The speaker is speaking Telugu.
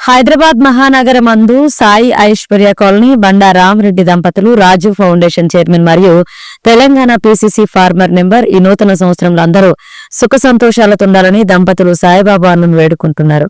హైదరాబాద్ మహానగరం అందు సాయి ఐశ్వర్య కాలనీ బండా రామరెడ్డి దంపతులు రాజు ఫౌండేషన్ చైర్మన్ మరియు తెలంగాణ పీసీసీ ఫార్మర్ నెంబర్ ఈ నూతన సంవత్సరంలో అందరూ సుఖ సంతోషాలతో ఉండాలని దంపతులు సాయిబాబాను వేడుకుంటున్నారు.